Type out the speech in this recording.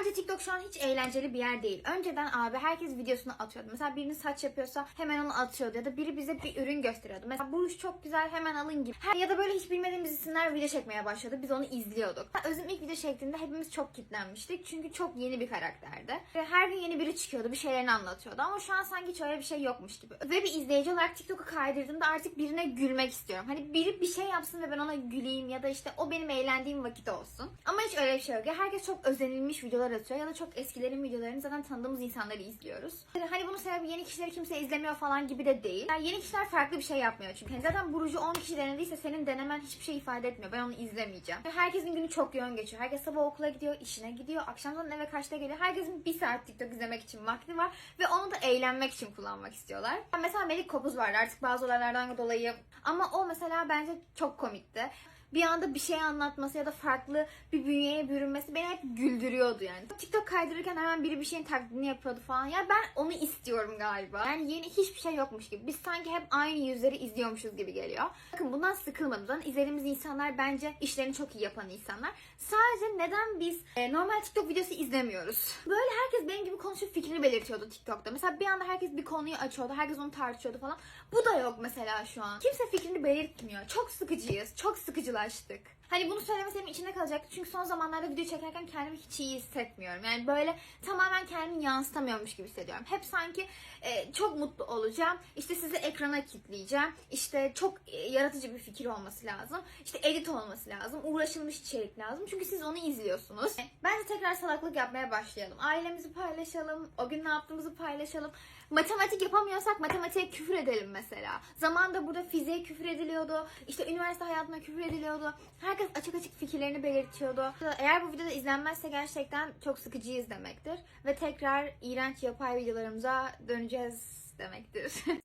Bence TikTok şu an hiç eğlenceli bir yer değil. Önceden abi herkes videosunu atıyordu. Mesela birinin saç yapıyorsa hemen onu atıyordu. Ya da biri bize bir ürün gösteriyordu. Mesela bu ruj çok güzel hemen alın gibi. Ya da böyle hiç bilmediğimiz isimler video çekmeye başladı. Biz onu izliyorduk. Özüm ilk video çektiğinde hepimiz çok kitlenmiştik. Çünkü çok yeni bir karakterdi. Ve her gün yeni biri çıkıyordu. Bir şeylerini anlatıyordu. Ama şu an sanki hiç öyle bir şey yokmuş gibi. Ve bir izleyici olarak TikTok'u kaydırdığımda artık birine gülmek istiyorum. Hani biri bir şey yapsın ve ben ona güleyim ya da işte o benim eğlendiğim vakit olsun. Ama hiç öyle bir şey yok. Herkes çok özenilmiş videolar atıyor ya da çok eskilerin videolarını zaten tanıdığımız insanları izliyoruz. Hani bunun sebebi yeni kişileri kimse izlemiyor falan gibi de değil. Yani yeni kişiler farklı bir şey yapmıyor çünkü. Hani zaten Burucu 10 kişi denediyse senin denemen hiçbir şey ifade etmiyor. Ben onu izlemeyeceğim. Ve herkesin günü çok yoğun geçiyor. Herkes sabah okula gidiyor, işine gidiyor, akşamdan eve kaçta geliyor. Herkesin bir saat TikTok izlemek için vakti var ve onu da eğlenmek için kullanmak istiyorlar. Mesela Melik Kopuz vardı artık bazı olaylardan dolayı. Ama o mesela bence çok komikti bir anda bir şey anlatması ya da farklı bir bünyeye bürünmesi beni hep güldürüyordu yani. TikTok kaydırırken hemen biri bir şeyin taklidini yapıyordu falan. Ya ben onu istiyorum galiba. Yani yeni hiçbir şey yokmuş gibi. Biz sanki hep aynı yüzleri izliyormuşuz gibi geliyor. Bakın bundan sıkılmadım. Zaten izlediğimiz insanlar bence işlerini çok iyi yapan insanlar. Sadece neden biz e, normal TikTok videosu izlemiyoruz? Böyle herkes benim gibi konuşup fikrini belirtiyordu TikTok'ta. Mesela bir anda herkes bir konuyu açıyordu. Herkes onu tartışıyordu falan. Bu da yok mesela şu an. Kimse fikrini belirtmiyor. Çok sıkıcıyız. Çok sıkıcılaştık. Hani bunu söylemesem içinde kalacaktı. Çünkü son zamanlarda video çekerken kendimi hiç iyi hissetmiyorum. Yani böyle tamamen kendimi yansıtamıyormuş gibi hissediyorum. Hep sanki e, çok mutlu olacağım. İşte sizi ekrana kilitleyeceğim. İşte çok e, yaratıcı bir fikir olması lazım. İşte edit olması lazım. Uğraşılmış içerik lazım. Çünkü siz onu izliyorsunuz. Bence tekrar salaklık yapmaya başlayalım. Ailemizi paylaşalım. O gün ne yaptığımızı paylaşalım. Matematik yapamıyorsak matematiğe küfür edelim mesela. Zamanında burada fiziğe küfür ediliyordu. İşte üniversite hayatına küfür ediliyordu. Herkes açık açık fikirlerini belirtiyordu. Eğer bu videoda izlenmezse gerçekten çok sıkıcıyız demektir. Ve tekrar iğrenç yapay videolarımıza döneceğiz demektir.